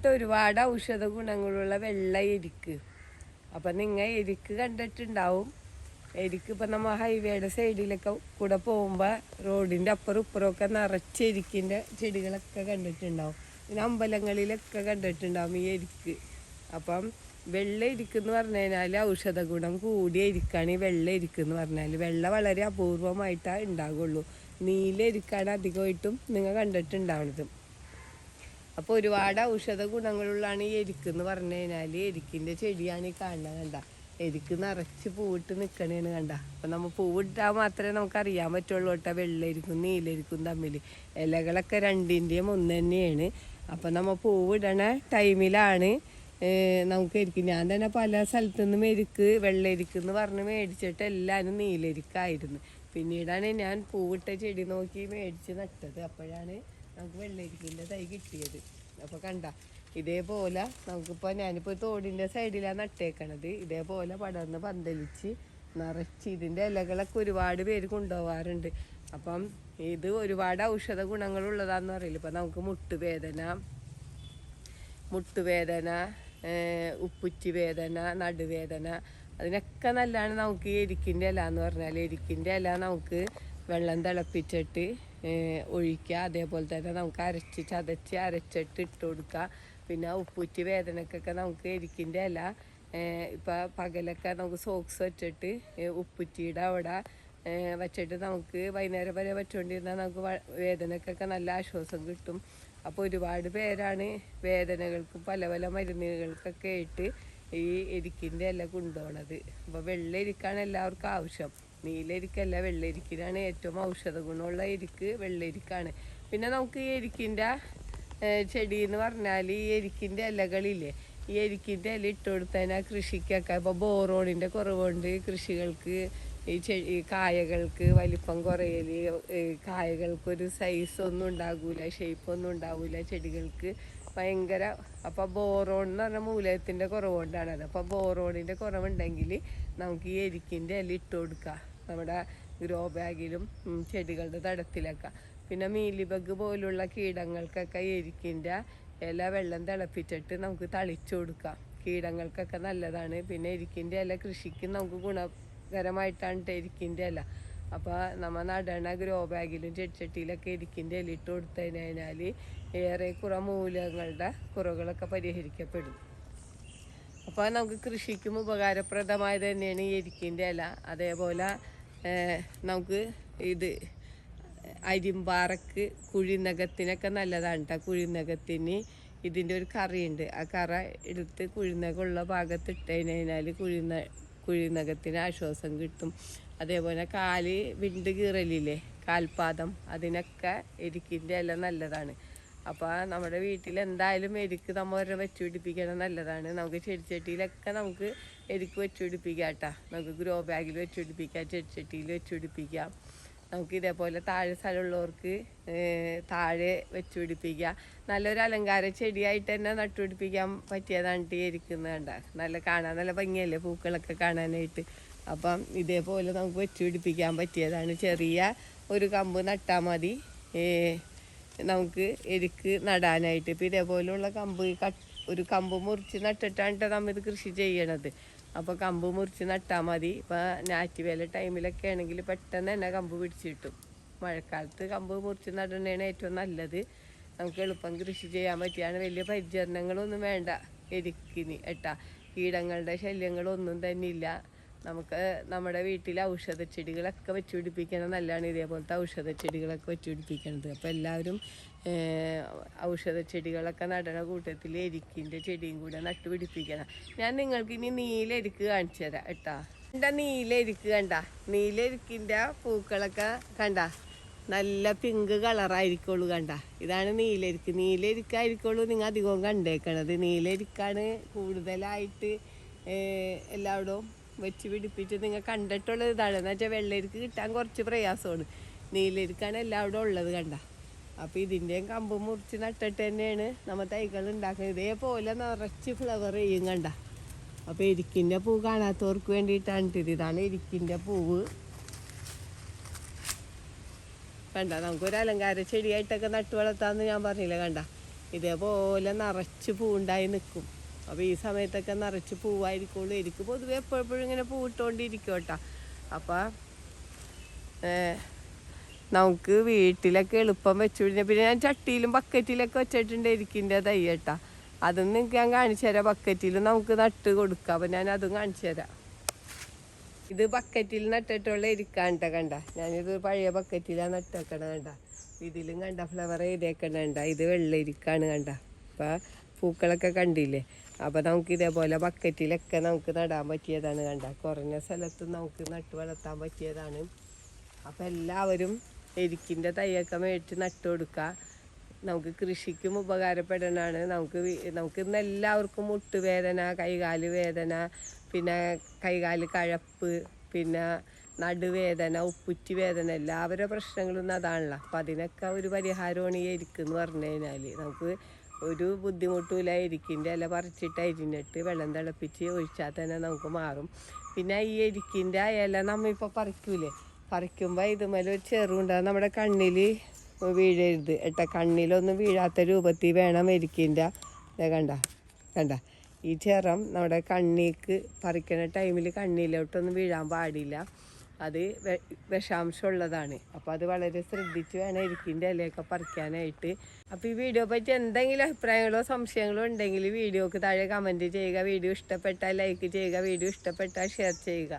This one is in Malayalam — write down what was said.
ഇങ്ങനത്തെ ഒരുപാട് ഔഷധ ഗുണങ്ങളുള്ള വെള്ള എരിക്ക്. അപ്പം നിങ്ങൾ എരിക്ക് കണ്ടിട്ടുണ്ടാവും. എരിക്ക് ഇപ്പം നമ്മൾ ഹൈവേയുടെ സൈഡിലൊക്കെ കൂടെ പോകുമ്പോൾ റോഡിന്റെ അപ്പുറം ഇപ്പുറമൊക്കെ നിറച്ച് എരിക്കിന്റെ ചെടികളൊക്കെ കണ്ടിട്ടുണ്ടാവും. പിന്നെ അമ്പലങ്ങളിലൊക്കെ കണ്ടിട്ടുണ്ടാവും ഈ എരിക്ക്. അപ്പം വെള്ള എരിക്കെന്ന് പറഞ്ഞു കഴിഞ്ഞാൽ ഔഷധ ഗുണം കൂടിയ എരിക്കാണ് ഈ വെള്ള എരിക്കെന്ന് പറഞ്ഞാൽ വെള്ള വളരെ അപൂർവമായിട്ടാണ് ഉണ്ടാകുള്ളൂ നീല എരിക്കാണ് അധികമായിട്ടും നിങ്ങൾ കണ്ടിട്ടുണ്ടാവുന്നത് അപ്പോൾ ഒരുപാട് ഔഷധ ഗുണങ്ങളുള്ളതാണ് ഈ എരിക്ക് എന്ന് പറഞ്ഞു കഴിഞ്ഞാൽ എരിക്കിന്റെ ചെടിയാണ് ഈ കാണുന്നത് കണ്ട. എരിക്ക് നിറച്ച് പൂവിട്ട് നിൽക്കണേന്ന് കണ്ട. അപ്പം നമ്മൾ പൂവിട്ടാൽ മാത്രമേ നമുക്ക് അറിയാൻ പറ്റുള്ളൂ കേട്ടോ. വെള്ളരിക്കും നീലരിക്കും തമ്മിൽ ഇലകളൊക്കെ രണ്ടിന്റെയും ഒന്ന് തന്നെയാണ്. അപ്പം നമ്മൾ പൂവിടണ ടൈമിലാണ് നമുക്ക് എരിക്കും. ഞാൻ തന്നെ പല സ്ഥലത്തു നിന്നും എരിക്ക് വെള്ളരിക്ക് എന്ന് പറഞ്ഞ് മേടിച്ചിട്ട് എല്ലാവരും നീലരിക്കായിരുന്നു. പിന്നീടാണ് ഞാൻ പൂവിട്ട ചെടി നോക്കി മേടിച്ച് നട്ടത്. അപ്പോഴാണ് നമുക്ക് വെള്ളരിക്കിന്റെ തൈ കിട്ടിയത്. അപ്പോൾ കണ്ട ഇതേപോലെ നമുക്കിപ്പോൾ ഞാനിപ്പോൾ തോടിന്റെ സൈഡിലാണ് നട്ടേക്കണത്. ഇതേപോലെ പടർന്ന് പന്തലിച്ച് നിറച്ച് ഇതിന്റെ ഇലകളൊക്കെ ഒരുപാട് പേര് കൊണ്ടുപോകാറുണ്ട് അപ്പം ഇത് ഒരുപാട് ഔഷധ ഗുണങ്ങളുള്ളതാന്ന് പറയില്ല. ഇപ്പം നമുക്ക് മുട്ടുവേദന മുട്ടുവേദന ഉപ്പുറ്റി വേദന നടുവേദന അതിനൊക്കെ നല്ലതാണ് നമുക്ക് എരിക്കിന്റെ ഇല എന്ന് പറഞ്ഞാൽ എരിക്കിന്റെ ഇല നമുക്ക് വെള്ളം തിളപ്പിച്ചിട്ട് ഒഴിക്കുക. അതേപോലെ തന്നെ നമുക്ക് അരച്ച് ചതച്ച് അരച്ചിട്ട് ഇട്ട് കൊടുക്കുക. പിന്നെ ഉപ്പുറ്റി വേദനക്കൊക്കെ നമുക്ക് എരിക്കിന്റെ അല്ല ഇപ്പം പകലൊക്കെ നമുക്ക് സോക്സ് വെച്ചിട്ട് ഉപ്പുറ്റിയുടെ അവിടെ വെച്ചിട്ട് നമുക്ക് വൈകുന്നേരം വരെ വെച്ചുകൊണ്ടിരുന്നാൽ നമുക്ക് വേദനക്കൊക്കെ നല്ല ആശ്വാസം കിട്ടും. അപ്പോൾ ഒരുപാട് പേരാണ് വേദനകൾക്കും പല പല മരുന്നുകൾക്കൊക്കെ ആയിട്ട് ഈ എരിക്കിന്റെ ഇല കൊണ്ടുപോകണത് അപ്പോൾ വെള്ള എരിക്കാണ് എല്ലാവർക്കും ആവശ്യം. നീലെരിക്കല്ല വെള്ളരിക്കിനാണ് ഏറ്റവും ഔഷധ ഗുണമുള്ള എരിക്ക് വെള്ളരിക്കാണ്. പിന്നെ നമുക്ക് ഈ എരിക്കിന്റെ ചെടി എന്ന് പറഞ്ഞാൽ ഈ എരിക്കിന്റെ ഇലകളില്ലേ ഈ എരിക്കിന്റെ ഇല ഇട്ട് കൊടുത്താൽ കൃഷിക്കൊക്കെ ഇപ്പോൾ ബോറോണിന്റെ കുറവുണ്ട് കൃഷികൾക്ക് ഈ ചെടി കായകൾക്ക് വലിപ്പം കുറയൽ കായകൾക്കൊരു സൈസൊന്നും ഉണ്ടാകൂല ഷേപ്പ് ഒന്നും ഉണ്ടാകൂല ചെടികൾക്ക് ഭയങ്കര അപ്പോൾ ബോറോൺ എന്ന് പറഞ്ഞ മൂലകത്തിന്റെ കുറവുകൊണ്ടാണ് അത്. അപ്പോൾ ബോറോണിന്റെ കുറവുണ്ടെങ്കിൽ നമുക്ക് ഈ എരിക്കിന്റെ ഇല ഇട്ട് കൊടുക്കുക നമ്മുടെ ഗ്രോ ബാഗിലും ചെടികളുടെ തടത്തിലൊക്കെ. പിന്നെ മീലിബഗ് പോലുള്ള കീടങ്ങൾക്കൊക്കെ എരിക്കിന്റെ ഇല വെള്ളം തിളപ്പിച്ചിട്ട് നമുക്ക് തളിച്ചു കൊടുക്കാം. കീടങ്ങൾക്കൊക്കെ നല്ലതാണ്. പിന്നെ എരിക്കിന്റെ ഇല കൃഷിക്ക് നമുക്ക് ഗുണകരമായിട്ടാണ് ട്ടോ എരിക്കിന്റെ ഇല. അപ്പോൾ നമ്മൾ നടണ ഗ്രോ ബാഗിലും ചെടിച്ചട്ടിയിലൊക്കെ എരിക്കിന്റെ ഇല ഇട്ട് കൊടുത്തു കഴിഞ്ഞാൽ ഏറെ കുറേ മൂലങ്ങളുടെ കുറവുകളൊക്കെ പരിഹരിക്കപ്പെടും. അപ്പോൾ നമുക്ക് കൃഷിക്കും ഉപകാരപ്രദമായത് തന്നെയാണ് ഈ എരിക്കിന്റെ ഇല. അതേപോലെ നമുക്ക് ഇത് അരിമ്പാറക്ക് കുഴിനകത്തിനൊക്കെ നല്ലതാണ് കേട്ടോ കുഴിനകത്തിന് ഇതിന്റെ ഒരു കറിയുണ്ട്. ആ കറ എടുത്ത് കുഴിനകമുള്ള ഭാഗത്ത് ഇട്ട് കഴിഞ്ഞാൽ കുഴിന കുഴിനകത്തിന് ആശ്വാസം കിട്ടും. അതേപോലെ കാൽ വിണ്ട് കീറലില്ലേ കാൽപാദം അതിനൊക്കെ എരിക്കിന്റെ ഇല നല്ലതാണ്. അപ്പോൾ നമ്മുടെ വീട്ടിൽ എന്തായാലും എരിക്ക് നമ്മൾ ഒരെണ്ണം വെച്ച് പിടിപ്പിക്കണം നല്ലതാണ്. നമുക്ക് ചെടിച്ചട്ടിയിലൊക്കെ നമുക്ക് എരിക്ക് വെച്ച് പിടിപ്പിക്കാം കേട്ടോ നമുക്ക് ഗ്രോ ബാഗിൽ വെച്ച് പിടിപ്പിക്കാം ചെടിച്ചട്ടിയിൽ വെച്ച് പിടിപ്പിക്കാം നമുക്ക് ഇതേപോലെ താഴെ സ്ഥലമുള്ളവർക്ക് താഴെ വെച്ച് നല്ലൊരു അലങ്കാര ചെടിയായിട്ട് തന്നെ നട്ടുപിടിപ്പിക്കാൻ പറ്റിയതാണ് ഈ എരിക്കുന്നത് നല്ല കാണാൻ നല്ല ഭംഗിയല്ലേ പൂക്കളൊക്കെ കാണാനായിട്ട്. അപ്പം ഇതേപോലെ നമുക്ക് വെച്ച് പിടിപ്പിക്കാൻ പറ്റിയതാണ്. ചെറിയ ഒരു കമ്പ് നട്ടാൽ മതി. നമുക്ക് എരിക്ക് നടാനായിട്ട്. ഇപ്പം ഇതേപോലെയുള്ള കമ്പ് ഒരു കമ്പ് മുറിച്ച് നട്ടിട്ടാണ് നമ്മൾ നമ്മ ഇത് കൃഷി ചെയ്യണത്. അപ്പോൾ കമ്പ് മുറിച്ച് നട്ടാൽ മതി. ഇപ്പം ഞാറ്റുവേല ടൈമിലൊക്കെ ആണെങ്കിൽ പെട്ടെന്ന് തന്നെ കമ്പ് പിടിച്ച് കിട്ടും. മഴക്കാലത്ത് കമ്പ് മുറിച്ച് നടുന്നതാണ് ഏറ്റവും നല്ലത്. നമുക്ക് എളുപ്പം കൃഷി ചെയ്യാൻ പറ്റിയാണ്. വലിയ പരിചരണങ്ങളൊന്നും വേണ്ട. എരിക്കിന് ഏട്ടാ. കീടങ്ങളുടെ ശല്യങ്ങളൊന്നും തന്നെ ഇല്ല. നമുക്ക് നമ്മുടെ വീട്ടിൽ ഔഷധ ചെടികളൊക്കെ വെച്ച് പിടിപ്പിക്കണം നല്ലതാണ് ഇതേപോലത്തെ ഔഷധ ചെടികളൊക്കെ വെച്ച് അപ്പോൾ എല്ലാവരും ഔഷധ ചെടികളൊക്കെ നടണ കൂട്ടത്തിൽ എരിക്കിന്റെ ചെടിയും കൂടെ നട്ടുപിടിപ്പിക്കണം ഞാൻ നിങ്ങൾക്ക് ഇനി നീല എരിക്ക് കാണിച്ചു തരാം കേട്ടാ. എന്റെ നീല എരിക്ക് കണ്ട. നീല എരിക്കിന്റെ പൂക്കളൊക്കെ കണ്ട. നല്ല പിങ്ക് കളറായിരിക്കുള്ളൂ കണ്ട. ഇതാണ് നീലരിക്ക് നീലരിക്കായിരിക്കുള്ളൂ നിങ്ങൾ അധികവും കണ്ടേക്കണത്. നീലരിക്കാണ് കൂടുതലായിട്ട് എല്ലായിടവും വെച്ച് പിടിപ്പിച്ച് നിങ്ങൾ കണ്ടിട്ടുള്ളത് ഇതാണ്. എന്ന് വെച്ചാൽ വെള്ളരിക്ക് കിട്ടാൻ കുറച്ച് പ്രയാസമാണ്. നീലരിക്കാണ് അവിടെ ഉള്ളത് കണ്ട. അപ്പോൾ ഇതിന്റെയും കമ്പ് മുറിച്ച് നട്ടിട്ട് തന്നെയാണ് നമ്മൾ തൈകൾ ഉണ്ടാക്കുന്നത്. ഇതേപോലെ നിറച്ച് ഫ്ലവർ ചെയ്യും കണ്ട. അപ്പോൾ എരിക്കിന്റെ പൂ കാണാത്തവർക്ക് വേണ്ടിയിട്ടാണ് ഇത്. ഇതാണ് എരിക്കിന്റെ പൂവ്. കണ്ട നമുക്കൊരു അലങ്കാര ചെടിയായിട്ടൊക്കെ നട്ടു വളർത്താമെന്ന് ഞാൻ പറഞ്ഞില്ല കണ്ട. ഇതേപോലെ നിറച്ച് ഉണ്ടായി നിൽക്കും. അപ്പോൾ ഈ സമയത്തൊക്കെ നിറച്ച് പൂവായിരിക്കുള്ളൂ. എനിക്ക് പൊതുവെ എപ്പോഴെപ്പോഴും ഇങ്ങനെ പൂവിട്ടുകൊണ്ടിരിക്കും കേട്ടോ അപ്പോൾ നമുക്ക് വീട്ടിലൊക്കെ എളുപ്പം വെച്ചു പിന്നെ പിന്നെ ഞാൻ ചട്ടിയിലും ബക്കറ്റിലൊക്കെ വെച്ചിട്ടുണ്ട് ഇരിക്കിന്റെ കേട്ടോ അതും നിങ്ങൾക്ക് ഞാൻ കാണിച്ചു തരാം. ബക്കറ്റിൽ നമുക്ക് നട്ട് കൊടുക്കാം. അപ്പം ഞാൻ അതും കാണിച്ചു തരാം. ഇത് ബക്കറ്റിൽ നട്ടിട്ടുള്ള ഇരിക്കാണ്ട കണ്ട. ഞാനിത് പഴയ ബക്കറ്റിലാണ് നട്ടേക്കണ കണ്ട. ഇതിലും കണ്ട ഫ്ലവർ ചെയ്തേക്കണ കണ്ട. ഇത് വെള്ള ഇരിക്കാണ് കണ്ട. അപ്പം പൂക്കളൊക്കെ കണ്ടില്ലേ? അപ്പം നമുക്ക് ഇതേപോലെ ബക്കറ്റിലൊക്കെ നമുക്ക് നടാൻ പറ്റിയതാണ് കണ്ട. കുറഞ്ഞ സ്ഥലത്ത് നമുക്ക് നട്ട് വളർത്താൻ പറ്റിയതാണ്. അപ്പം എല്ലാവരും എരിക്കിന്റെ തൈയൊക്കെ മേടിച്ച് നട്ടു കൊടുക്കുക നമുക്ക് കൃഷിക്കും ഉപകാരപ്പെടാനാണ്. നമുക്ക് നമുക്ക് ഇന്ന് എല്ലാവർക്കും മുട്ടുവേദന കൈകാൽ വേദന പിന്നെ കൈകാൽ കഴപ്പ് പിന്നെ നടുവേദന ഉപ്പുറ്റി വേദന എല്ലാവരുടെ പ്രശ്നങ്ങളും അതാണല്ലോ. അപ്പം അതിനൊക്കെ ഒരു പരിഹാരമാണ് ഈ എരിക്കെന്ന് പറഞ്ഞു കഴിഞ്ഞാൽ നമുക്ക് ഒരു ബുദ്ധിമുട്ടുമില്ല എരിക്കിന്റെ ഇല പറിച്ചിട്ട് അരിഞ്ഞിട്ട് വെള്ളം തിളപ്പിച്ച് ഒഴിച്ചാൽ തന്നെ നമുക്ക് മാറും. പിന്നെ ഈ എരിക്കിന്റെ ഇല നമ്മ ഇപ്പോൾ പറിക്കൂലേ പറിക്കുമ്പോൾ ഇതുമേലെ ഒരു ചെറുണ്ടാകും നമ്മുടെ കണ്ണിൽ വീഴരുത് ഏട്ട കണ്ണിലൊന്നും വീഴാത്ത രൂപത്തിൽ വേണം എരിക്കിന്റെ കണ്ട. കണ്ട. ഈ ചെറം നമ്മുടെ കണ്ണിക്ക് പറിക്കണ ടൈമിൽ കണ്ണിലോട്ടൊന്നും വീഴാൻ പാടില്ല. അത് വിഷാംശം ഉള്ളതാണ് അപ്പോൾ അത് വളരെ ശ്രദ്ധിച്ച് വേണം ഇരിക്കിന്റെ ഇലയൊക്കെ പറിക്കാനായിട്ട്. അപ്പോൾ ഈ വീഡിയോ പറ്റി എന്തെങ്കിലും അഭിപ്രായങ്ങളോ സംശയങ്ങളോ ഉണ്ടെങ്കിൽ വീഡിയോക്ക് താഴെ കമന്റ് ചെയ്യുക. വീഡിയോ ഇഷ്ടപ്പെട്ടാൽ ലൈക്ക് ചെയ്യുക. വീഡിയോ ഇഷ്ടപ്പെട്ടാൽ ഷെയർ ചെയ്യുക.